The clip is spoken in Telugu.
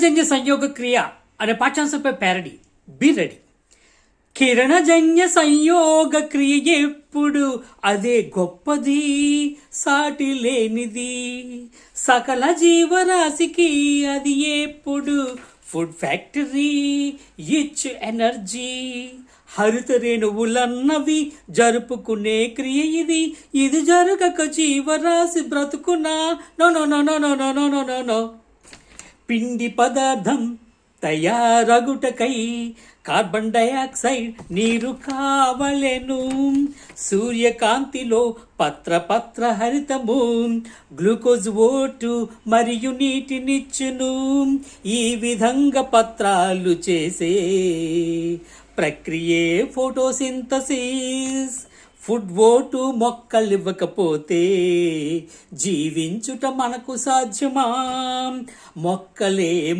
కిరణజన్య సంయోగ క్రియ అనే పాఠ్యాంశంపై ప్యారడీ బి రెడీ కిరణజన్య సంయోగ క్రియ ఎప్పుడు? అదే గొప్పది సాటి లేనిది. సకల జీవరాశికి అది ఎప్పుడు? ఫుడ్ ఫ్యాక్టరీ ఇచ్ ఎనర్జీ హరిత రేణువులన్నవి జరుపుకునే క్రియ ఇది. ఇది జరగక జీవరాశి బ్రతుకునా? No no no no no no no no no no పిండి పదార్థం తయారగుటకై కార్బన్ డయాక్సైడ్ నీరు కావలెను. సూర్యకాంతిలో పత్ర పత్ర హరితము గ్లూకోజ్ ఓటు మరియు నీటినిచ్చును. ఈ విధంగా పత్రాలు చేసే ప్రక్రియే ఫోటోసింథసిస్. ఫుడ్ ఓటు మొక్కలివ్వకపోతే జీవించుట మనకు సాధ్యమా? మొక్కలే